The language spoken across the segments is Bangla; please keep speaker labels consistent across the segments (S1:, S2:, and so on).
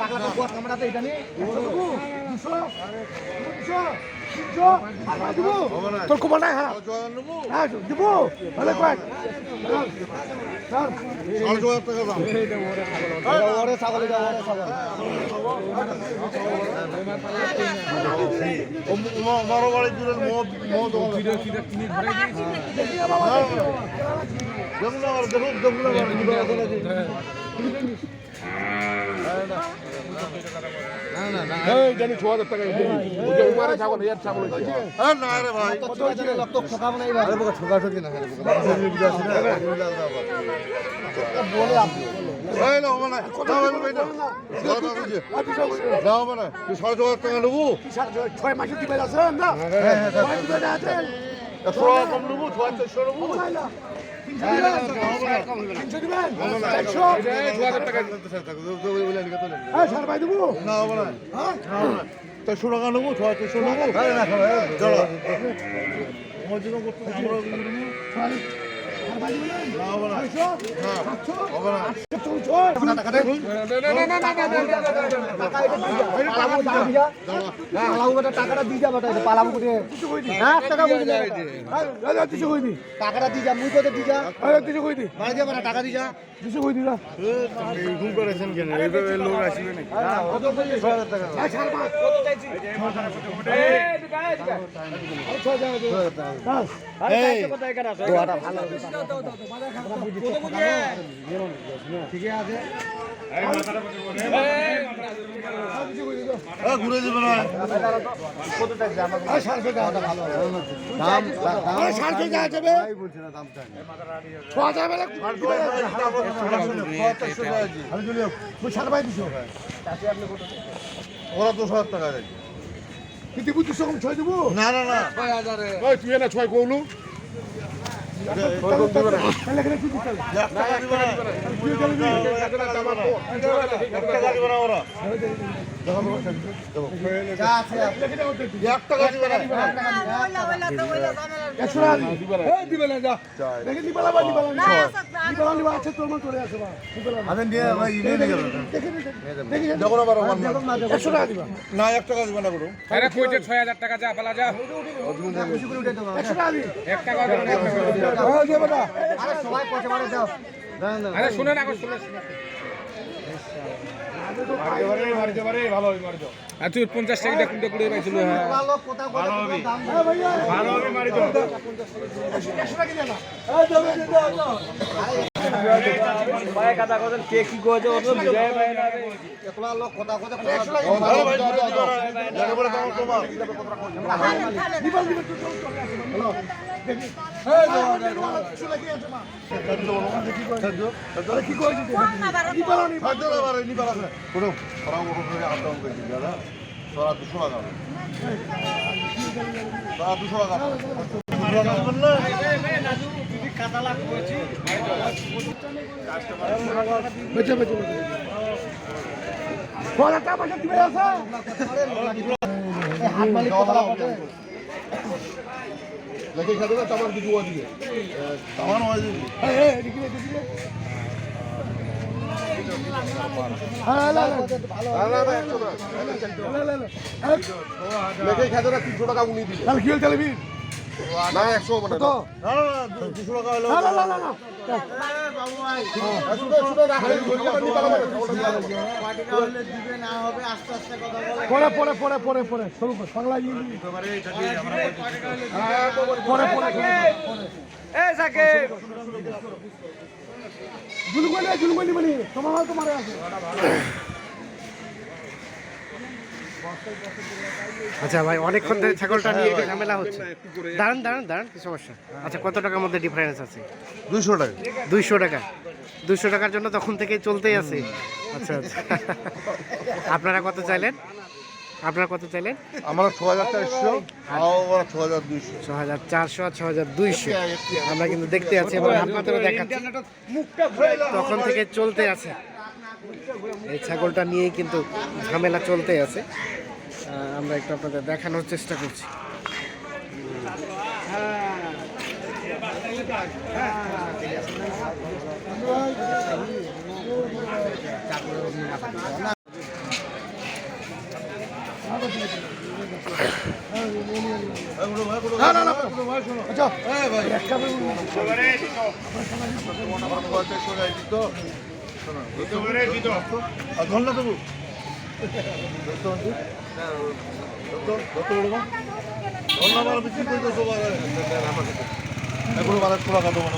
S1: বা তো তোমার হায় বিরক্ত করে
S2: এই জানি জানি এই জানি টাকলা তো বস ক্যামেরাতে এই জানি তোর কুমার নাই হ্যাঁ। হ্যাঁ দিব, ভালো কয়েক এটা
S1: দেখুন দেখুন দেখুন হ্যাঁ সাড়ে ছ হাজার টাকা নেব
S2: ছয় মাসে দিবে আছেন না ছয়
S1: কম নেব ছ চারশো নেব
S2: চারশো হ্যাঁ
S1: টাকা নেব ছ চারশো নেব
S2: টাকাটা দিয়ে যা বেটা পালাবো করে হ্যাঁ টাকা বুঝি না টাকাটা দিয়ে যা মুই তোদের দিয়ে যা বাড়ি দিয়ে বেটা টাকা দিয়ে যা
S1: ঘুম করেছেন কেন এইভাবে লোক আসবে নাকি এই
S2: ঠিকই আছে
S1: এ, ঘুরে যাবে না
S2: দাম দাম সাড়ে ছয় যাচ্ছে বে ছ হাজার বেলা সাড়ে পাই দিছো
S1: ওরা দশ হাজার টাকা দেয়
S2: কিন্তু বুঝছিস কম ছয় দেবো
S1: না না না
S3: তুই না ছয় কৌলু
S2: তাহলে এখানে কি দিতে
S1: এক টাকা দিবে না এক টাকা দিবে না ওরা
S2: যা আছে
S1: এক টাকা দিবে না
S2: একশো টাকা দিবে এই দিবে না যা দেখে দিবে না বা দিবে না দিবে না দিবে আছে তোর মন চলে আসে বা দিবে না
S1: আরে নিয়ে ভাই ইনে নিয়ে গেল
S2: দেখে দেখে
S1: যখন আবার ওয়ান
S2: একশো টাকা দিবা
S1: না এক টাকা দিবে না করো
S4: আরে কইতে ছয় হাজার টাকা যা পালা যা
S2: একশো টাকা
S4: টাকা দেবে না, এক টাকা দেবে না।
S2: না।
S4: না শুনে শুনে তুই পঞ্চাশ টাকা দেখুন দেখুন পাইছিল হ্যাঁ
S2: ভালো দাও একশো টাকা দিবে না এই দেবে দেবে একলা লোক কোথা কোথা একশো টাকা
S1: আরে ভাই না জানে
S2: দিবা দিবে তুই একশো টাকা আছে মা কি কইছিস
S1: তোরা দুশো টাকা তোরা দুশো টাকা
S2: বেচে বেচে বেচে হাত মালিক
S1: লেগে খাবে না তোমার কিছু দিবে আমার হয় দিবি
S2: এই এই এদিকে এদিকে হ্যাঁ
S3: খেতে তিনশো টাকা উনি
S2: হল তাহলে
S3: না একশো মানে
S2: তো
S1: না না না দুশো টাকা হলো।
S2: না না না না না। পরে পরে পরে পরে পরে শুরু কর বাংলা পরে পরে
S4: এই সাকে
S2: জুলুমনি জুলুমনি বলি তোমার তোমার আছে।
S5: আচ্ছা ভাই অনেকক্ষণ ধরে ছাগলটা নিয়ে একটু ঝামেলা হচ্ছে। দাঁড়ান দাঁড়ান দাঁড়ান কি সমস্যা? আচ্ছা কত টাকার মধ্যে ডিফারেন্স আছে?
S1: দুশো টাকা।
S5: দুইশো টাকা। দুইশো টাকার জন্য তখন থেকে চলতেই আছে। আচ্ছা আচ্ছা। আপনারা কত চাইলেন? আপনারা কত চাইলেন?
S1: আমরা ছ হাজার চারশো ছ হাজার দুইশো।
S5: ছ হাজার চারশো আর ছ হাজার দুইশো। আমরা কিন্তু দেখতে আছি এবং আপনাদেরও দেখাচ্ছি। তখন থেকে চলতে আছে। এই ছাগলটা নিয়েই কিন্তু ঝামেলা চলতে আছে। আমরা একটু আপনাদের দেখানোর চেষ্টা করছি
S1: আচ্ছা ধন্যবাদ এগুলো বাজার ছোড়া কাটো মানে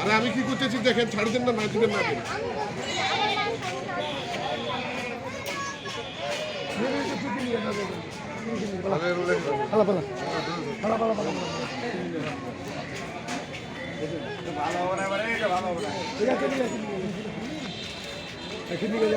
S3: আর আমি কি করতেছি দেখেন, ছাড়ি দেন না না দিবেন না দিন
S1: হয়ে যে না ঠিক বাড়ি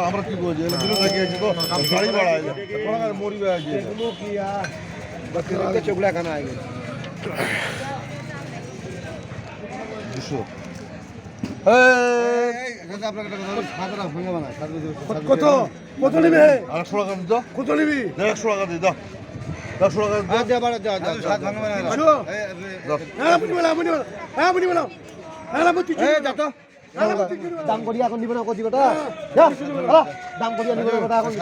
S1: আমরা কি আছে তো গাড়ি ভাড়া আছে মরিবে আছে
S2: চোখলা খানা আগে
S1: দুশো
S2: নিবে কত নিবি
S1: একশো টাকা দিই দাও
S2: দাম করি এখন নিবে না কত কথা হ্যাঁ দাম করি নিবে না কথা এখন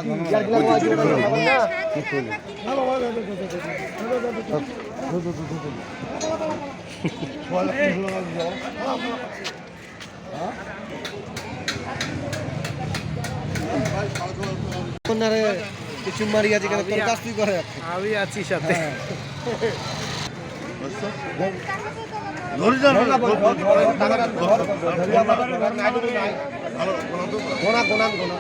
S2: না কোনারে কিছু মারি আছে কেন তোর কাজ তুই করে
S5: আমি আছি সাথে
S2: গোনা গোনা গোনা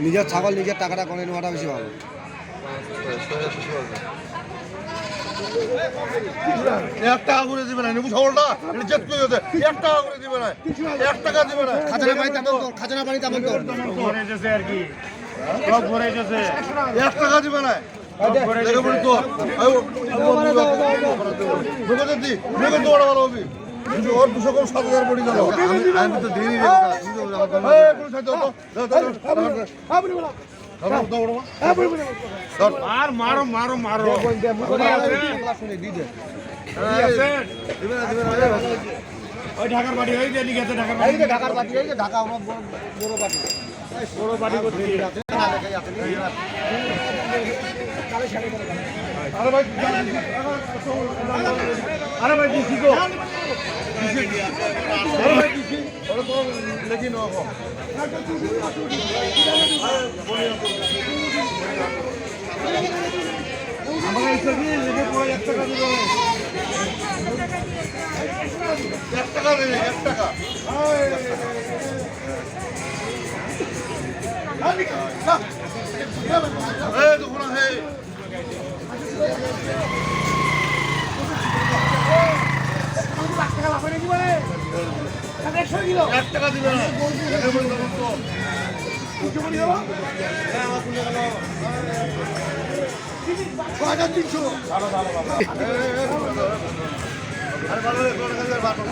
S2: নিজের ছাগল নিজের টাকাটা করে নেওয়াটা বেশি ভালো
S1: এক টাকা করে দিবে না নেবু ছাগলটা। এটা জেদ করে দিতে এক টাকা করে দিবে না। এক টাকা দিবে না।
S2: খাজানা বাড়ি তেমন তো খাজানা বাড়ি তেমন তো
S1: এক টাকা দিবে না। দেখে বলি তো। ঢুকে দি ঢুকে তো ওরা ভালো হবি। ওর দুশো কম সাত হাজার পড়ি গেল। আমি তো
S4: আর মারো মারো মারো ওই ঢাকার বাড়ি ওই যে লিখেছে ঢাকার বাড়ি।
S2: ঢাকার পার্টি এই যে ঢাকা আমরা বড় বড়
S4: বড়। বাড়ি করতে
S1: আরে ভাই আরে ভাই দিছি গো? দিছি ওরা নাও আমাকে দিয়ে লেখে পড়ে এক টাকা। দিবে এক টাকা দেবে এক টাকা এই তো কোনো হে এক টাকা দিবে না দেখে বলি তখন তো আরে ভালো রে কোন কাজে বাটো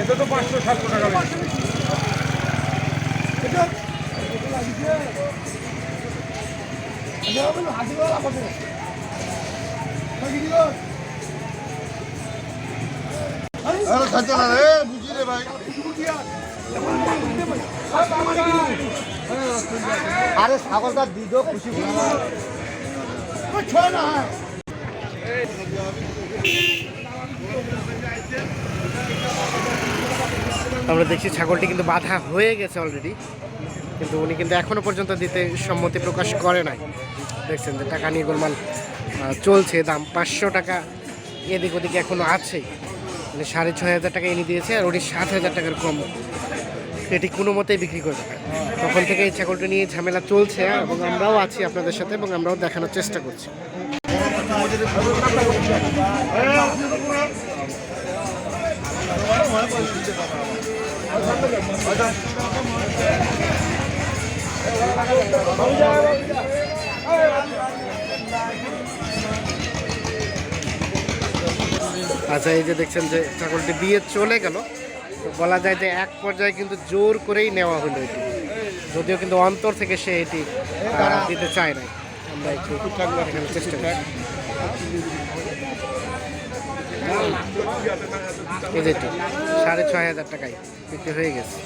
S4: এতে তো পাঁচশো সাতশো টাকা লাগবে।
S1: আরে
S2: ছাগলটা দিদ, খুশি
S5: আমরা দেখছি ছাগলটি কিন্তু বাধা হয়ে গেছে অলরেডি কিন্তু উনি কিন্তু এখনও পর্যন্ত দিতে সম্মতি প্রকাশ করে নাই। দেখছেন যে টাকা নিয়ে গোলমাল চলছে, দাম পাঁচশো টাকা। এদিক ওদিকে এখনও আছে। মানে সাড়ে ছয় হাজার টাকা এনে দিয়েছে, আর ওটি সাত হাজার টাকার কম। এটি কোনো মতেই বিক্রি করে দেবে তখন থেকে এই ছাগলটা নিয়ে ঝামেলা চলছে এবং আমরাও আছি আপনাদের সাথে এবং আমরাও দেখানোর চেষ্টা করছি। এই যে দেখছেন যে ছাগলটি দিয়ে চলে গেল, তো বলা যায় যে এক পর্যায়ে কিন্তু জোর করেই নেওয়া হলো এটি। যদিও কিন্তু অন্তর থেকে সে এটি দিতে চায় নাই। আমরা একটু চেষ্টা যেটি সাড়ে ছয় হাজার টাকায় বিক্রি হয়ে গেছে।